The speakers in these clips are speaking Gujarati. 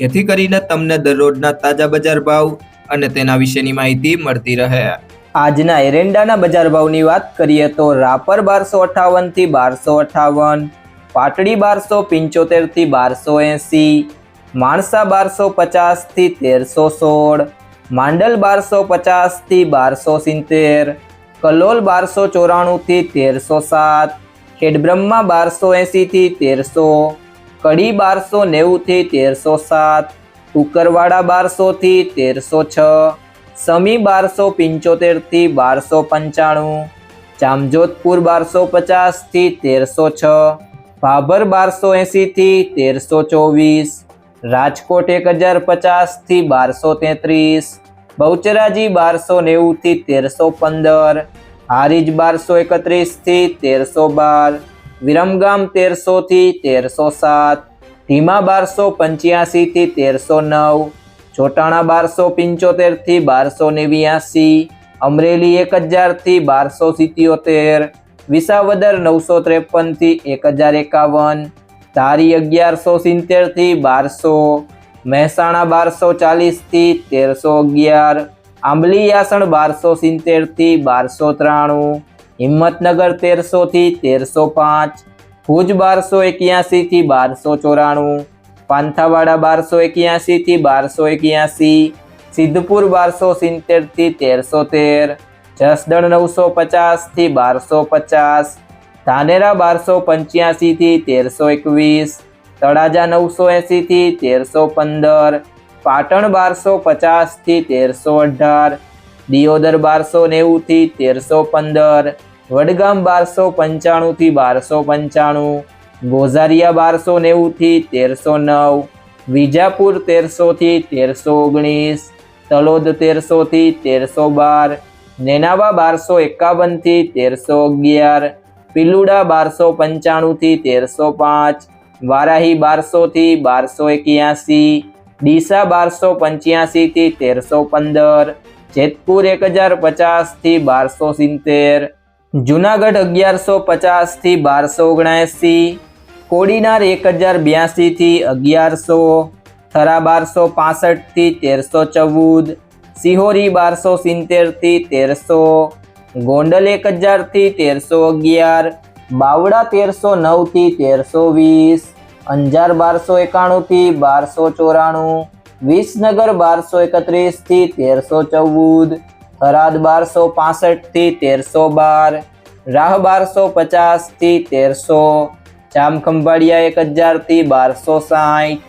જેથી કરીને તમને દરરોજના તાજા બજાર ભાવ અને તેના વિશેની માહિતી મળતી રહે. આજના એરંડાના બજાર ભાવની વાત કરીએ તો રાપર બારસો અઠાવનથી બારસો અઠાવન, પાટડી બારસો પંચોતેરથી બારસો એંસી, માણસા બારસો પચાસથી તેરસો સોળ, માંડલ બારસો પચાસથી બારસો સિત્તેર, કલોલ બારસો ચોરાણુંથી તેરસો સાત, ખેડબ્રહ્મા બારસો એંસીથી તેરસો કડી બારસો નેવુંથી તેરસો સાત કુકરવાડા બારસોથી તેરસો છ, સમી બારસો પંચોતેરથી બારસો પંચાણું, જામજોધપુર બારસો પચાસથી તેરસો છ, ભાભર બારસો એંસીથી તેરસો ચોવીસ, રાજકોટ એક હજાર પચાસથી બારસો તેત્રીસ, બહુચરાજી બારસો નેવુંથી તેરસો પંદર, હારીજ બારસો એકત્રીસથી તેરસો બાર વિરમગામ તેરસોથી તેરસો સાત ધીમા બારસો પંચ્યાસીથી તેરસો નવ, ચોટાણા બારસો પંચોતેરથી બારસો નેવ્યાસી, અમરેલી એક હજારથી બારસો સિત્યોતેર, વિસાવદર નવસો ત્રેપનથી એક હજાર એકાવન, ધારી અગિયારસો સિત્તેરથી બારસો, મહેસાણા બારસો ચાલીસથી તેરસો અગિયાર, આંબલી યાસણ બારસો સિત્તેરથી બારસો ત્રાણું હિંમતનગર તેરસોથી તેરસો પાંચ ભુજ બારસો એક્યાસીથી બારસો ચોરાણું પાંથાવાડા બારસો એક્યાસીથી બારસો એક્યાસી સિદ્ધપુર બારસો સિત્તેરથી તેરસો તેર જસદણ નવસો પચાસથી બારસો પચાસ ધાનેરા બારસો પંચ્યાસીથી તેરસો એકવીસ તળાજા નવસો એંસીથી તેરસો પંદર પાટણ બારસો પચાસથી તેરસો અઢાર દિયોદર બારસો નેવુંથી તેરસો પંદર વડગામ બારસો પંચાણુંથી બારસો પંચાણું, ગોઝારિયા બારસો નેવુંથી તેરસો નવ, વિજાપુર તેરસોથી તેરસો ઓગણીસ, તલોદ તેરસોથી તેરસો બાર, નેનાવા બારસો એકાવનથી તેરસો અગિયાર, પિલુડા બારસો પંચાણુંથી તેરસો પાંચ, વારાહી બારસોથી બારસો એક્યાસી, ડીસા બારસો પંચ્યાસીથી તેરસો પંદર, જેતપુર એક હજાર પચાસથી બારસો સિત્તેર જુનાગઢ અગિયારસો પચાસથી બારસો ઓગણએંસી, કોડીનાર એક હજાર બ્યાસીથી અગિયારસો થરા બારસો પાસઠથી તેરસો ચૌદ, સિહોરી બારસો સિત્તેરથી તેરસો, ગોંડલ એક હજારથી તેરસો અગિયાર, બાવડા તેરસો નવથી તેરસો વીસ, અંજાર બારસો એકાણુંથી બારસો ચોરાણું, વિસનગર બારસો એકત્રીસથી તેરસો ચૌદ થરાદ બારસો પાસઠથી તેરસો બાર, રાહ બારસો પચાસથી તેરસો જામખંભાળિયા એક હજારથી બારસો સાઠ,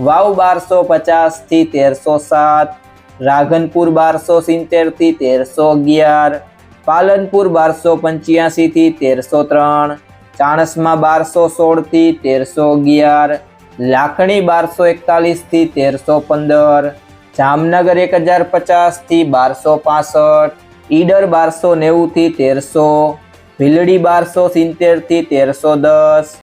વાવ બારસો પચાસથી તેરસો સાત, રાઘનપુર બારસો સિત્તેરથી તેરસો અગિયાર, પાલનપુર બારસો પંચ્યાસીથી તેરસો ત્રણ, ચાણસમાં બારસો સોળથી તેરસો અગિયાર, લાખણી બારસો એકતાલીસથી તેરસો પંદર જામનગર એક હજાર પચાસથી બારસો પાસઠ, ઈડર બારસો નેવુંથી તેરસો, ભીલડી બારસો સિત્તેરથી તેરસો દસ